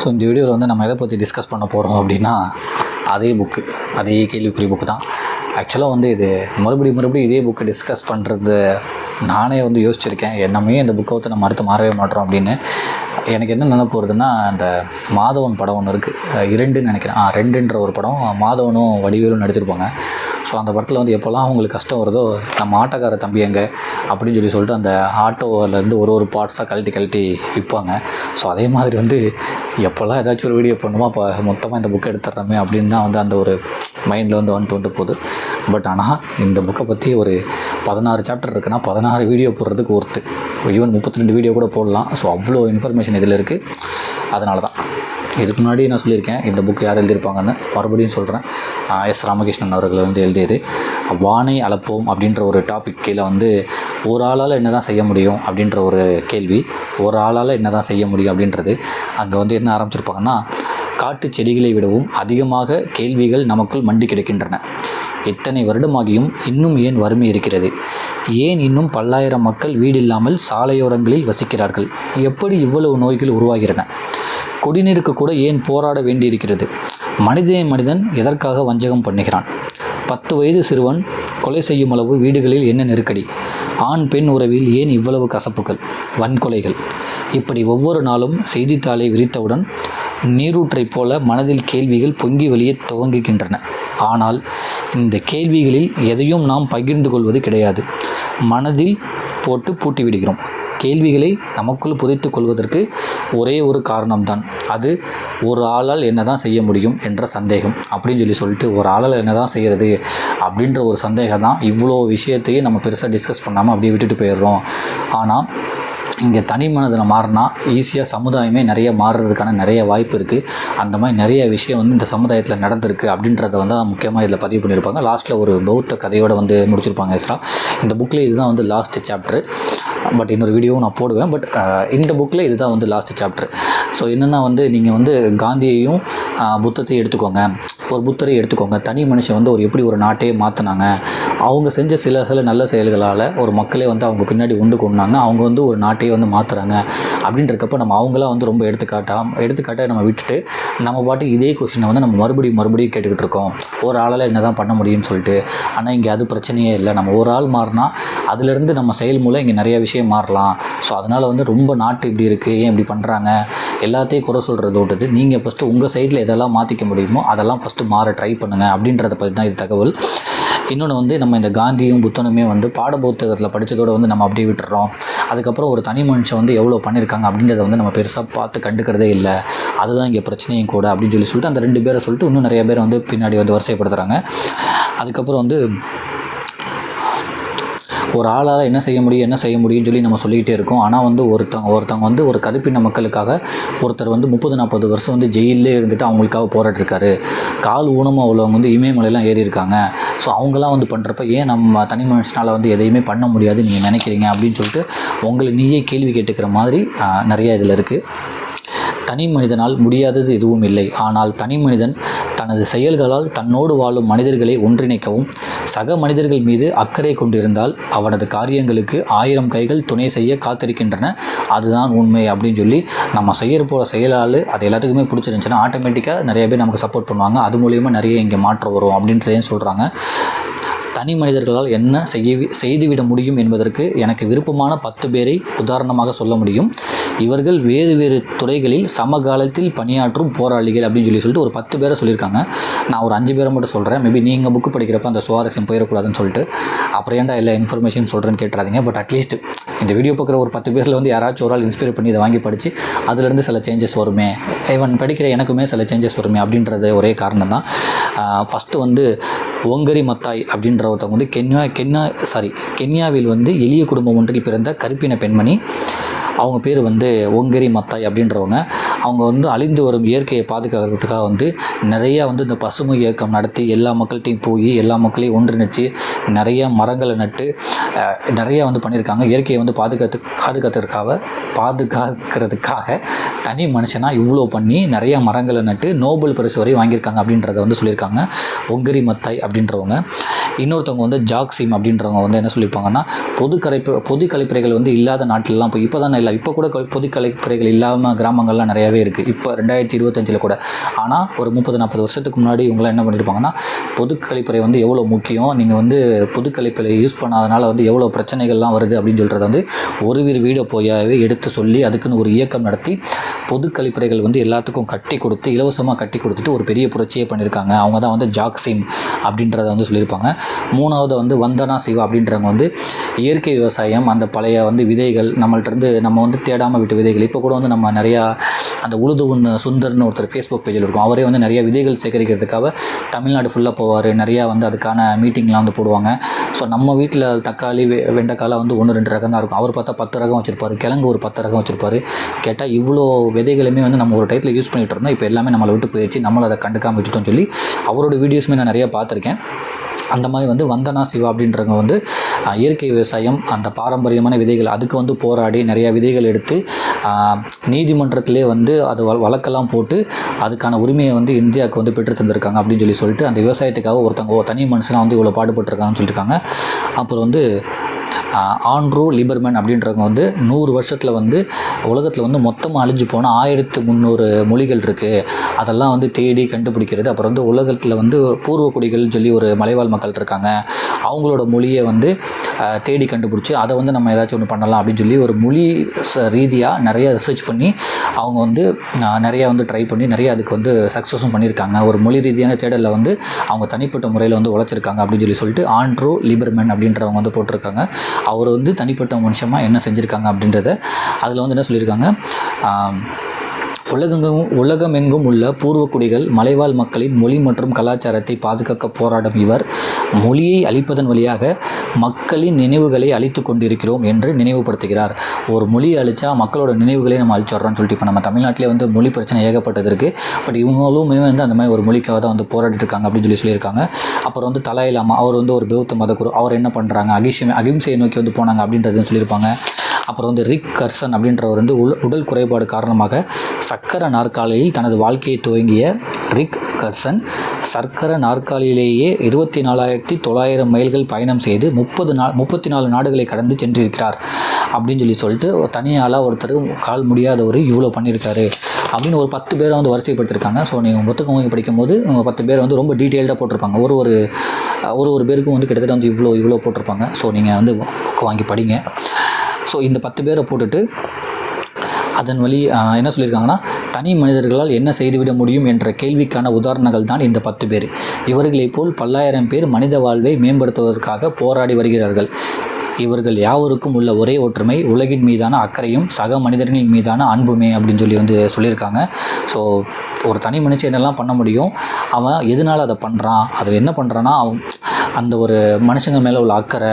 So இந்த வீடியோவில் வந்து நம்ம எதை பற்றி டிஸ்கஸ் பண்ண போகிறோம் அப்படின்னா அதே புக்கு அதே கேள்விக்குரிய புக்கு தான். ஆக்சுவலாக வந்து இது மறுபடியும் மறுபடியும் இதே புக்கை டிஸ்கஸ் பண்ணுறது நானே வந்து யோசிச்சிருக்கேன். என்னமே இந்த புக்கை வந்து நம்ம அடுத்து மாறவே மாட்டோம் அப்படின்னு. எனக்கு என்ன நினைப்பு வருதுன்னா அந்த மாதவன் படம் ஒன்று இருக்குது இரண்டுன்னு நினைக்கிறேன். ஆ ரெண்டுன்ற ஒரு படம் மாதவனும் வடிவேலும் நடிச்சிருப்பாங்க. ஸோ அந்த படத்தில் வந்து எப்போல்லாம் அவங்களுக்கு கஷ்டம் வருதோ நம்ம ஆட்டோக்கார தம்பி எங்கே? அப்படின்னு சொல்லி சொல்லிட்டு அந்த ஆட்டோவிலேருந்து ஒரு ஒரு பார்ட்ஸாக கழட்டி கழட்டி விற்பாங்க ஸோ அதே மாதிரி வந்து எப்போல்லாம் ஏதாச்சும் ஒரு வீடியோ பண்ணுமோ அப்போ மொத்தமாக இந்த புக்கை எடுத்துடுறோமே அப்படின்னு தான் வந்து அந்த ஒரு மைண்டில் வந்து வந்துட்டு வந்துட்டு போகுது. பட் ஆனால் இந்த புக்கை பற்றி ஒரு பதினாறு சாப்டர் இருக்குன்னா பதினாறு வீடியோ போடுறதுக்கு ஒர்த்து ஈவன் முப்பத்தி ரெண்டு வீடியோ கூட போடலாம். ஸோ அவ்வளோ இன்ஃபர்மேஷன் இதில் இருக்குது அதனால தான் இதுக்கு முன்னாடி நான் சொல்லியிருக்கேன் இந்த புக் யார் எழுதியிருப்பாங்கன்னு மறுபடியும் சொல்கிறேன் எஸ் ராமகிருஷ்ணன் அவர்கள் வந்து எழுதியது. வானை அளப்போம் அப்படின்ற ஒரு டாபிக் கீழே வந்து ஒரு ஆளால் என்ன தான் செய்ய முடியும் அப்படின்ற ஒரு கேள்வி ஒரு ஆளால் என்ன தான் செய்ய முடியும் அப்படின்றது. அங்கே வந்து என்ன ஆரம்பிச்சிருப்பாங்கன்னா காட்டு செடிகளை விடவும் அதிகமாக கேள்விகள் நமக்குள் மண்டி கிடக்கின்றன. இத்தனை வருடமாகியும் இன்னும் ஏன் வறுமை இருக்கிறது? ஏன் இன்னும் பல்லாயிரம் மக்கள் வீடில்லாமல் சாலையோரங்களில் வசிக்கிறார்கள்? எப்படி இவ்வளவு நோய்கள் உருவாகிறன? குடிநீருக்கு கூட ஏன் போராட வேண்டியிருக்கிறது? மனிதே மனிதன் எதற்காக வஞ்சகம் பண்ணுகிறான்? பத்து வயது சிறுவன் கொலை செய்யும் அளவு வீடுகளில் என்ன நெருக்கடி? ஆண் பெண் உறவில் ஏன் இவ்வளவு கசப்புகள் வன்கொலைகள்? இப்படி ஒவ்வொரு நாளும் செய்தித்தாளை விரித்தவுடன் நீரூற்றைப் போல மனதில் கேள்விகள் பொங்கி வெளியே துவங்குகின்றன. ஆனால் இந்த கேள்விகளில் எதையும் நாம் பகிர்ந்து கொள்வது கிடையாது. மனதில் போட்டு பூட்டி விடுகிறோம் கேள்விகளை நமக்குள் புதைத்து கொள்வதற்கு ஒரே ஒரு காரணம்தான். அது ஒரு ஆளால் என்ன தான் செய்ய முடியும் என்ற சந்தேகம். அப்படின்னு சொல்லி சொல்லிட்டு ஒரு ஆளால் என்ன தான் செய்கிறது அப்படின்ற ஒரு சந்தேகம் தான் இவ்வளோ விஷயத்தையும் நம்ம பெருசாக டிஸ்கஸ் பண்ணாமல் அப்படியே விட்டுட்டு போயிடுறோம். ஆனால் இங்கே தனி மனதில் மாறினா ஈஸியாக சமுதாயமே நிறைய மாறுறதுக்கான நிறைய வாய்ப்பு இருக்குது அந்த மாதிரி நிறைய விஷயம் வந்து இந்த சமுதாயத்தில் நடந்திருக்கு அப்படின்றத வந்து முக்கியமாக இதில் பதிவு பண்ணியிருப்பாங்க. லாஸ்ட்டில் ஒரு பௌத்த கதையோடு வந்து முடிச்சிருப்பாங்க எஸ்ரா. இந்த புக்கில் இதுதான் வந்து லாஸ்ட் சாப்டர் பட் இன்னொரு வீடியோவும் நான் போடுவேன். பட் இந்த புக்கில் இதுதான் வந்து லாஸ்ட் சாப்டர் ஸோ என்னென்னா வந்து நீங்கள் வந்து காந்தியையும் புத்தத்தையும் எடுத்துக்கோங்க. ஒரு புத்தரை எடுத்துக்கோங்க. தனி மனுஷன் வந்து ஒரு எப்படி ஒரு நாட்டையே மாற்றினாங்க அவங்க செஞ்ச சில சில நல்ல செயல்களால் ஒரு மக்களே வந்து அவங்க பின்னாடி உண்டு கொண்டாங்க. அவங்க வந்து ஒரு நாட்டையே வந்து மாற்றுறாங்க அப்படின்றக்கப்ப நம்ம அவங்களாம் வந்து ரொம்ப எடுத்துக்காட்டாம் எடுத்துக்காட்டாக நம்ம விட்டுட்டு நம்ம பாட்டு இதே கொஷினை வந்து நம்ம மறுபடியும் மறுபடியும் கேட்டுக்கிட்டு இருக்கோம். ஒரு ஆளால் என்ன தான் பண்ண முடியும்னு சொல்லிட்டு ஆனால் இங்கே அது பிரச்சனையே இல்லை. நம்ம ஒரு ஆள் மாறினா அதுலேருந்து நம்ம செயல் மூலம் இங்கே நிறைய விஷயம் மாறலாம். ஸோ அதனால் வந்து ரொம்ப நாட்டு இப்படி இருக்குது ஏன் இப்படி பண்ணுறாங்க எல்லாத்தையும் குறை சொல்கிறத விட்டது நீங்கள் ஃபஸ்ட்டு உங்கள் சைடில் எதெல்லாம் மாற்றிக்க முடியுமோ அதெல்லாம் ஃபஸ்ட்டு மாற ட்ரை பண்ணுங்கள் அப்படின்றத பற்றி தான் இது தகவல். இன்னொன்று வந்து நம்ம இந்த காந்தியும் புத்தனுமே வந்து பாட புத்தகத்தில் படித்ததோடு வந்து நம்ம அப்படியே விட்டுறோம். அதுக்கப்புறம் ஒரு தனி மனுஷன் வந்து எவ்வளோ பண்ணியிருக்காங்க அப்படின்றத வந்து நம்ம பெருசாக பார்த்து கண்டுக்கிறதே இல்லை. அதுதான் இங்கே பிரச்சனையும் கூட அப்படின்னு சொல்லி சொல்லிட்டு அந்த ரெண்டு பேரை சொல்லிட்டு இன்னும் நிறைய பேர் வந்து பின்னாடி வந்து வரிசைப்படுத்துகிறாங்க அதுக்கப்புறம் வந்து ஒரு ஆளால் என்ன செய்ய முடியும் என்ன செய்ய முடியும்னு சொல்லி நம்ம சொல்லிக்கிட்டே இருக்கோம். ஆனால் வந்து ஒருத்தவங்க ஒருத்தவங்க வந்து ஒரு கருப்பின மக்களுக்காக ஒருத்தர் வந்து முப்பது நாற்பது வருஷம் வந்து ஜெயிலே இருந்துட்டு அவங்களுக்காக போராட்டிருக்காரு கால் ஊனமாக உள்ளவங்க வந்து இமயமலையெல்லாம் ஏறி இருக்காங்க ஸோ அவங்களாம் வந்து பண்ணுறப்ப ஏன் நம்ம தனி மனுஷனால் வந்து எதையுமே பண்ண முடியாது நீங்கள் நினைக்கிறீங்க? அப்படின்னு சொல்லிட்டு உங்களை நீயே கேள்வி கேட்டுக்கிற மாதிரி நிறைய இதில் இருக்குது தனி மனிதனால் முடியாதது எதுவும் இல்லை. ஆனால் தனி மனிதன் தனது செயல்களால் தன்னோடு வாழும் மனிதர்களை ஒன்றிணைக்கவும் சக மனிதர்கள் மீது அக்கறை கொண்டிருந்தால் அவனது காரியங்களுக்கு ஆயிரம் கைகள் துணை செய்ய காத்திருக்கின்றன. அதுதான் உண்மை அப்படின்னு சொல்லி நம்ம செய்கிற போகிற செயலால் அது எல்லாத்துக்குமே பிடிச்சிருந்துச்சுன்னா ஆட்டோமேட்டிக்காக நிறைய பேர் நமக்கு சப்போர்ட் பண்ணுவாங்க. அது மூலியமாக நிறைய இங்கே மாற்றம் வரும் அப்படின்றதையும் சொல்கிறாங்க தனி மனிதர்களால் என்ன செய்ய செய்துவிட முடியும் என்பதற்கு எனக்கு விருப்பமான பத்து பேரை உதாரணமாக சொல்ல முடியும். இவர்கள் வேறு வேறு துறைகளில் சமகாலத்தில் பணியாற்றும் போராளிகள் அப்படின்னு சொல்லி சொல்லிட்டு ஒரு பத்து பேரை சொல்லியிருக்காங்க. நான் ஒரு அஞ்சு பேரை மட்டும் சொல்கிறேன் மேபி நீங்கள் புக்கு படிக்கிறப்ப அந்த சுவாரஸ்யம் போயிடக்கூடாதுன்னு சொல்லிட்டு. அப்புறம் ஏன்டா எல்லா இன்ஃபர்மேஷன் சொல்கிறேன்னு கேட்டுறாதீங்க. பட் அட்லீஸ்ட் இந்த வீடியோ பார்க்குற ஒரு பத்து பேரில் வந்து யாராச்சும் ஒரு ஆள் இன்ஸ்பைர் பண்ணி இதை வாங்கி படித்து அதுலேருந்து சில சேஞ்சஸ் வருமே. ஈவன் படிக்கிற எனக்குமே சில சேஞ்சஸ் வருமே அப்படின்றது ஒரே காரணம் தான் ஃபஸ்ட்டு வந்து ஒங்கரி மத்தாய் அப்படின்ற ஒருத்தவங்க வந்து கென்யா கென்யா சாரி கென்யாவில் வந்து எளிய குடும்பம் ஒன்றில் பிறந்த கருப்பின பெண்மணி. அவங்க பேர் வந்து ஒங்கரி மத்தாய் அப்படின்றவங்க. அவங்க வந்து அழிந்து வரும் இயற்கையை பாதுகாக்கிறதுக்காக வந்து நிறையா வந்து இந்த பசுமை இயக்கம் நடத்தி எல்லா மக்கள்கிட்டையும் போய் எல்லா மக்களையும் ஒன்றிணைச்சு நிறைய மரங்களை நட்டு நிறையா வந்து பண்ணியிருக்காங்க. இயற்கையை வந்து பாதுகாத்து பாதுகாத்துறதுக்காக பாதுகாக்கிறதுக்காக தனி மனுஷனாக இவ்வளோ பண்ணி நிறைய மரங்களை நட்டு நோபல் பரிசு வரை வாங்கியிருக்காங்க அப்படின்றத வந்து சொல்லியிருக்காங்க. ஒங்கரி மத்தாய் அப்படின்றவங்க. இன்னொருத்தவங்க வந்து ஜாக்சிம் அப்படின்றவங்க வந்து என்ன சொல்லியிருப்பாங்கன்னா பொது கலைப்பு பொது கழிப்பறைகள் வந்து இல்லாத நாட்டிலலாம் இப்போ இப்போ தான் இல்லை. இப்போ கூட கொ- பொது இல்லாமல் கிராமங்கள்லாம் நிறையாவே இருக்குது இப்போ ரெண்டாயிரத்தி இருபத்தஞ்சில் கூட. ஆனால் ஒரு முப்பது நாற்பது வருஷத்துக்கு முன்னாடி இவங்களாம் என்ன பண்ணியிருப்பாங்கன்னா பொது கழிப்பறை வந்து எவ்வளோ முக்கியம் நீங்கள் வந்து பொது கழிப்பறை யூஸ் பண்ணாதனால வந்து எவ்வளோ பிரச்சனைகள்லாம் வருது அப்படின்னு சொல்கிறத வந்து ஒரு வீடு வீடோ போயாவே எடுத்து சொல்லி அதுக்குன்னு ஒரு இயக்கம் நடத்தி பொது கழிப்பறைகள் வந்து எல்லாத்துக்கும் கட்டி கொடுத்து இலவசமாக கட்டி கொடுத்துட்டு ஒரு பெரிய புரட்சியே பண்ணியிருக்காங்க அவங்க தான் வந்து ஜாக்சின் அப்படின்றத வந்து சொல்லியிருப்பாங்க. மூணாவது வந்து வந்தனா சிவா அப்படின்றவங்க வந்து இயற்கை விவசாயம் அந்த பழைய வந்து விதைகள் நம்மள்ட்ட இருந்து நம்ம வந்து தேடாமல் விட்டு விதைகள். இப்போ கூட வந்து நம்ம நிறையா அந்த உழுது ஒன்று சுந்தர்னு ஒருத்தர் ஃபேஸ்புக் பேஜில் இருக்கும். அவரே வந்து நிறைய விதைகள் சேகரிக்கிறதுக்காக தமிழ்நாடு ஃபுல்லாக போவார். நிறையா வந்து அதுக்கான மீட்டிங்லாம் வந்து போடுவாங்க. ஸோ நம்ம வீட்டில் தக்காளி வெ வெண்டைக்காலாம் வந்து ஒன்று ரெண்டு ரகம் தான் இருக்கும். அவர் பார்த்தா பத்து ரகம் வச்சுருப்பார். கிழங்கு ஒரு பத்து ரகம் வச்சுருப்பார். கேட்டால் இவ்வளோ விதைகளுமே வந்து நம்ம ஒரு டயத்தில் யூஸ் பண்ணிகிட்டு இருந்தோம். இப்போ எல்லாமே நம்மளை விட்டு போயிடுச்சு நம்மளை அதை கண்டுக்காமல் விட்டுட்டோம்னு சொல்லி அவரோட வீடியோஸுமே நான் நிறையா பார்த்துருக்கேன். அந்த மாதிரி வந்து வந்தனா சிவா அப்படின்றவங்க வந்து இயற்கை விவசாயம் அந்த பாரம்பரியமான விதைகள் அதுக்கு வந்து போராடி நிறையா விதைகள் எடுத்து நீதிமன்றத்திலே வந்து அது வ- வழக்கெல்லாம் போட்டு அதுக்கான உரிமையை வந்து இந்தியாவுக்கு வந்து பெற்று தந்திருக்காங்க அப்படின்னு சொல்லி சொல்லிட்டு அந்த விவசாயத்துக்காக ஒருத்தவங்க ஒரு தனி மனுஷனாக வந்து இவ்வளோ பாடுபட்டிருக்காங்கன்னு சொல்லியிருக்காங்க அப்புறம் வந்து ஆண்ட்ரூ லிபர்மேன் அப்படின்றவங்க வந்து நூறு வருஷத்தில் வந்து உலகத்தில் வந்து மொத்தமாக அழிஞ்சு போன ஆயிரத்து முந்நூறு மொழிகள் இருக்குது அதெல்லாம் வந்து தேடி கண்டுபிடிக்கிறது. அப்புறம் வந்து உலகத்தில் வந்து பூர்வக்குடிகள்னு சொல்லி ஒரு மலைவாழ் மக்கள் இருக்காங்க. அவங்களோட மொழியை வந்து தேடி கண்டுபிடிச்சி அதை வந்து நம்ம ஏதாச்சும் ஒன்று பண்ணலாம் அப்படின்னு சொல்லி ஒரு மொழி ச ரீதியாக நிறைய ரிசர்ச் பண்ணி அவங்க வந்து நிறைய வந்து ட்ரை பண்ணி நிறைய அதுக்கு வந்து சக்ஸஸும் பண்ணியிருக்காங்க. ஒரு மொழி ரீதியான தேடலில் வந்து அவங்க தனிப்பட்ட முறையில் வந்து உழைச்சிருக்காங்க அப்படின்னு சொல்லி சொல்லிட்டு ஆண்ட்ரூ லிபர்மேன் அப்படின்றவங்க வந்து போட்டிருக்காங்க. அவர் வந்து தனிப்பட்ட மனுஷமாக என்ன செஞ்சுருக்காங்க அப்படின்றத அதில் வந்து என்ன சொல்லியிருக்காங்க? உலகெங்கும் உலகமெங்கும் உள்ள பூர்வக்குடிகள் மலைவாழ் மக்களின் மொழி மற்றும் கலாச்சாரத்தை பாதுகாக்க போராடும் இவர் மொழியை அழிப்பதன் வழியாக மக்களின் நினைவுகளை அழித்து கொண்டிருக்கிறோம் என்று நினைவுபடுத்துகிறார். ஒரு மொழியை அழிச்சா மக்களோட நினைவுகளை நம்ம அழிச்சிடுறோம்னு சொல்லிட்டு இப்போ நம்ம தமிழ்நாட்டிலே வந்து மொழி பிரச்சனை ஏகப்பட்டது இருக்குது பட் இவங்களுமே வந்து அந்த மாதிரி ஒரு மொழிக்காக தான் வந்து போராடிட்டு இருக்காங்க அப்படின்னு சொல்லி சொல்லியிருக்காங்க. அப்புறம் வந்து தலாயிலாமா அவர் வந்து ஒரு பௌத்த மதகுரு. அவர் என்ன பண்ணுறாங்க அகிம்சை அகிம்சையை நோக்கி வந்து போனாங்க அப்படின்றதையும் சொல்லியிருப்பாங்க. அப்புறம் வந்து ரிக் கர்சன் அப்படின்றவர் வந்து உடல் குறைபாடு காரணமாக சக்கர நாற்காலியில் தனது வாழ்க்கையை துவங்கிய ரிக் கர்சன் சர்க்கர நாற்காலியிலேயே இருபத்தி நாலாயிரத்தி தொள்ளாயிரம் மைல்கள் பயணம் செய்து முப்பது நாள் முப்பத்தி நாலு நாடுகளை கடந்து சென்றிருக்கிறார் அப்படின்னு சொல்லி சொல்லிட்டு தனியாளாக ஒருத்தர் கால் முடியாதவர் இவ்வளோ பண்ணியிருக்காரு அப்படின்னு ஒரு பத்து பேரை வந்து வரிசைப்படுத்திருக்காங்க ஸோ நீங்கள் புத்தகம் வாங்கி படிக்கும்போது பத்து பேர் வந்து ரொம்ப டீட்டெயில்டாக போட்டிருப்பாங்க. ஒரு ஒரு ஒரு ஒரு பேருக்கும் வந்து கிட்டத்தட்ட வந்து இவ்வளோ இவ்வளோ போட்டிருப்பாங்க. ஸோ நீங்கள் வந்து புக் வாங்கி படிங்க. ஸோ இந்த பத்து பேரை போட்டுட்டு அதன் வழி என்ன சொல்லியிருக்காங்கன்னா தனி மனிதர்களால் என்ன செய்துவிட முடியும் என்ற கேள்விக்கான உதாரணங்கள் தான் இந்த பத்து பேர். இவர்களைப் போல் பல்லாயிரம் பேர் மனித வாழ்வை மேம்படுத்துவதற்காக போராடி வருகிறார்கள். இவர்கள் யாவருக்கும் உள்ள ஒரே ஒற்றுமை உலகின் மீதான அக்கறையும் சக மனிதர்களின் மீதான அன்புமே அப்படின்னு சொல்லி வந்து சொல்லியிருக்காங்க. ஸோ ஒரு தனி மனுஷன் என்னெல்லாம் பண்ண முடியும்? அவன் எதனால் அதை பண்ணுறான் அதை என்ன பண்ணுறான்னா அவன் அந்த ஒரு மனுஷங்க மேலே உள்ள அக்கறை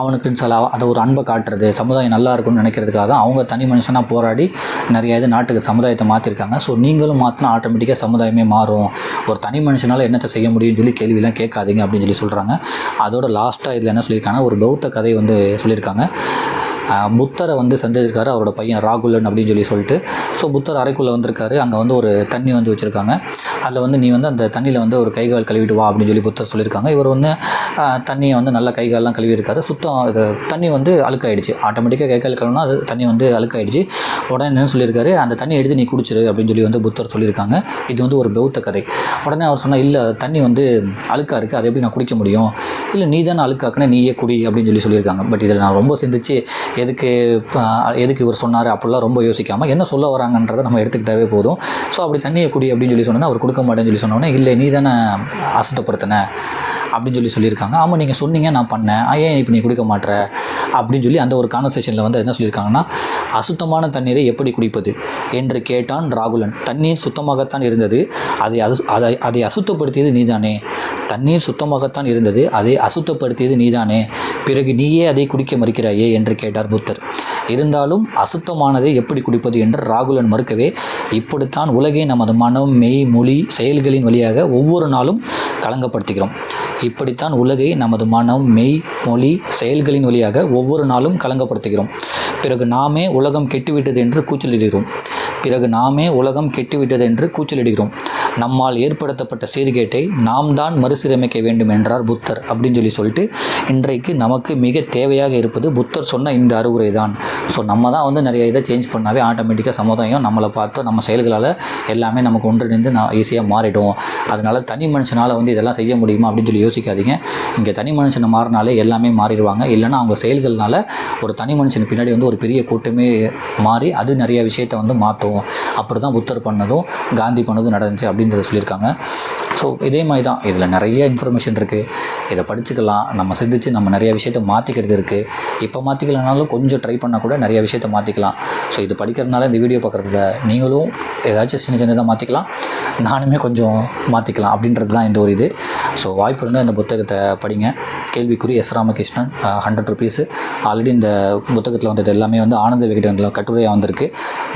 அவனுக்குன்னு சில அதை ஒரு அன்பை காட்டுறது சமுதாயம் நல்லா இருக்கும்னு நினைக்கிறதுக்காக தான் அவங்க தனி மனுஷனாக போராடி நிறைய இது நாட்டுக்கு சமுதாயத்தை மாற்றிருக்காங்க ஸோ நீங்களும் மாற்றினா ஆட்டோமேட்டிக்காக சமுதாயமே மாறும். ஒரு தனி மனுஷனால் என்னத்தை செய்ய முடியும்னு சொல்லி கேள்வியெல்லாம் கேட்காதீங்க அப்படின்னு சொல்லி சொல்கிறாங்க அதோட லாஸ்ட்டாக இதில் என்ன சொல்லியிருக்காங்க ஒரு பௌத்த கதை வந்து சொல்லியிருக்காங்க. புத்தரை வந்து சந்திச்சிருக்காரு அவரோட பையன் ராகுலன் அப்படின்னு சொல்லி சொல்லிட்டு. ஸோ புத்தர் அறைக்குள்ளே வந்திருக்காரு. அங்கே வந்து ஒரு தண்ணி வந்து வச்சுருக்காங்க. அதில் வந்து நீ வந்து அந்த தண்ணியில் வந்து ஒரு கைகால் கழுவிட்டு வா அப்படின்னு சொல்லி புத்தர் சொல்லியிருக்காங்க. இவர் வந்து தண்ணியை வந்து நல்லா கைகாலெலாம் இருக்காது சுத்தம் இது தண்ணி வந்து அழுக்காயிடுச்சு. ஆட்டோமேட்டிக்காக கை கால் கழுவினா அது தண்ணி வந்து அழுக்காயிடுச்சு. உடனே என்ன சொல்லியிருக்காரு அந்த தண்ணி எடுத்து நீ குடிச்சிரு அப்படின்னு சொல்லி வந்து புத்தர் சொல்லியிருக்காங்க. இது வந்து ஒரு பௌத்த கதை. உடனே அவர் சொன்னால் இல்லை தண்ணி வந்து அழுக்காக இருக்குது அதை எப்படி நான் குடிக்க முடியும்? இல்லை நீ தானே அழுக்காக்குனே நீயே குடி அப்படின்னு சொல்லி சொல்லியிருக்காங்க. பட் இதில் நான் ரொம்ப சிந்திச்சு எதுக்கு எதுக்கு இவர் சொன்னார் அப்படிலாம் ரொம்ப யோசிக்காமல் என்ன சொல்ல வராங்கன்றதை நம்ம எடுத்துக்கிட்டாவே போதும். ஸோ அப்படி தண்ணியை குடி அப்படின்னு சொல்லி சொன்னால் அவர் கொடுக்க மாட்டேன்னு சொல்லி சொன்னோன்னே இல்லை நீ தானே அசுத்தப்படுத்தின? அப்படின்னு சொல்லி சொல்லியிருக்காங்க. ஆமாம் நீங்கள் சொன்னீங்க நான் பண்ணேன். ஆ, ஏன் இப்போ நீ குடிக்க மாட்ற? அப்படின்னு சொல்லி அந்த ஒரு கான்வர்சேஷனில் வந்து என்ன சொல்லியிருக்காங்கன்னா அசுத்தமான தண்ணீரை எப்படி குடிப்பது? என்று கேட்டான் ராகுலன். தண்ணீர் சுத்தமாகத்தான் இருந்தது. அதை அசு அதை அதை அசுத்தப்படுத்தியது நீதானே? தண்ணீர் சுத்தமாகத்தான் இருந்தது. அதை அசுத்தப்படுத்தியது நீதானே? பிறகு நீயே அதை குடிக்க மறுக்கிறாயே? என்று கேட்டார் புத்தர். இருந்தாலும் அசுத்தமானதை எப்படி குடிப்பது என்று ராகுலன் மறுக்கவே இப்படித்தான் உலகை நமது மனம் மெய் மொழி செயல்களின் வழியாக ஒவ்வொரு நாளும் கலங்கப்படுத்துகிறோம். இப்படித்தான் உலகை நமது மனம் மெய் மொழி செயல்களின் வழியாக ஒவ்வொரு நாளும் கலங்கப்படுத்துகிறோம். பிறகு நாமே உலகம் கெட்டுவிட்டது என்று கூச்சலிடுகிறோம். பிறகு நாமே உலகம் கெட்டுவிட்டது என்று கூச்சலிடுகிறோம். நம்மால் ஏற்படுத்தப்பட்ட சீர்கேட்டை நாம் தான் மறுசீரமைக்க வேண்டும் என்றார் புத்தர் அப்படின்னு சொல்லி சொல்லிட்டு இன்றைக்கு நமக்கு மிக தேவையாக இருப்பது புத்தர் சொன்ன இந்த அறிவுரை தான் ஸோ நம்ம தான் வந்து நிறைய இதை சேஞ்ச் பண்ணாவே ஆட்டோமேட்டிக்காக சமுதாயம் நம்மளை பார்த்து நம்ம செயல்களால் எல்லாமே நமக்கு ஒன்றிணைந்து நான் ஈஸியாக மாறிடும் அதனால தனி மனுஷனால் வந்து இதெல்லாம் செய்ய முடியுமா அப்படின்னு சொல்லி யோசிக்காதீங்க. இங்கே தனி மனுஷனை மாறினாலே எல்லாமே மாறிடுவாங்க. இல்லைன்னா அவங்க செயல்கள்னால ஒரு தனி மனுஷன் பின்னாடி வந்து ஒரு பெரிய கூட்டமே மாறி அது நிறைய விஷயத்தை வந்து மாற்றும் அப்படி தான் புத்தர் பண்ணதும் காந்தி பண்ணதும் நடந்துச்சு அப்படின்னு அப்படின்றத சொல்லியிருக்காங்க. ஸோ இதே மாதிரி தான் இதில் நிறைய இன்ஃபர்மேஷன் இருக்குது இதை படிச்சுக்கலாம். நம்ம சிந்திச்சு நம்ம நிறைய விஷயத்த மாற்றிக்கிறது இருக்குது இப்போ மாற்றிக்கலனாலும் கொஞ்சம் ட்ரை பண்ணால் கூட நிறைய விஷயத்த மாற்றிக்கலாம் ஸோ இது படிக்கிறதுனால இந்த வீடியோ பார்க்குறத நீங்களும் ஏதாச்சும் சின்ன சின்னதாக மாற்றிக்கலாம் நானுமே கொஞ்சம் மாற்றிக்கலாம் அப்படின்றது தான் இந்த ஒரு இது. ஸோ வாய்ப்பு இருந்தால் இந்த புத்தகத்தை படிங்க. கேள்விக்குறி S Ramakrishnan hundred rupees already இந்த புத்தகத்தில் வந்தது எல்லாமே வந்து ஆனந்த விகடனில் கட்டுரையாக வந்திருக்கு.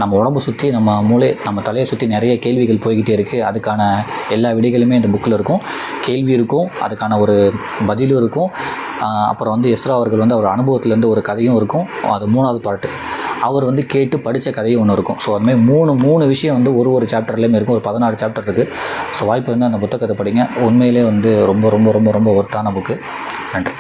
நம்ம உடம்பு சுற்றி நம்ம மூளை நம்ம தலையை சுற்றி நிறைய கேள்விகள் போய்கிட்டே இருக்குது அதுக்கான எல்லா விடைகளுமே இந்த புக்கில் இருக்கும். கேள்வி இருக்கும் அதுக்கான ஒரு பதிலும் இருக்கும். அப்புறம் வந்து எஸ்ரா அவர்கள் வந்து அவர் அனுபவத்துலேருந்து ஒரு கதையும் இருக்கும். அது மூணாவது பார்ட்டு அவர் வந்து கேட்டு படித்த கதையும் ஒன்று இருக்கும். ஸோ அதுமாதிரி மூணு மூணு விஷயம் வந்து ஒரு ஒரு சாப்டர்லேயுமே இருக்கும். ஒரு பதினாறு சாப்டர் இருக்குது ஸோ வாய்ப்பு வந்து அந்த புத்தகத்தை படிங்க. உண்மையிலே வந்து ரொம்ப ரொம்ப ரொம்ப ரொம்ப ஒர்த்தான புக்கு நன்றி.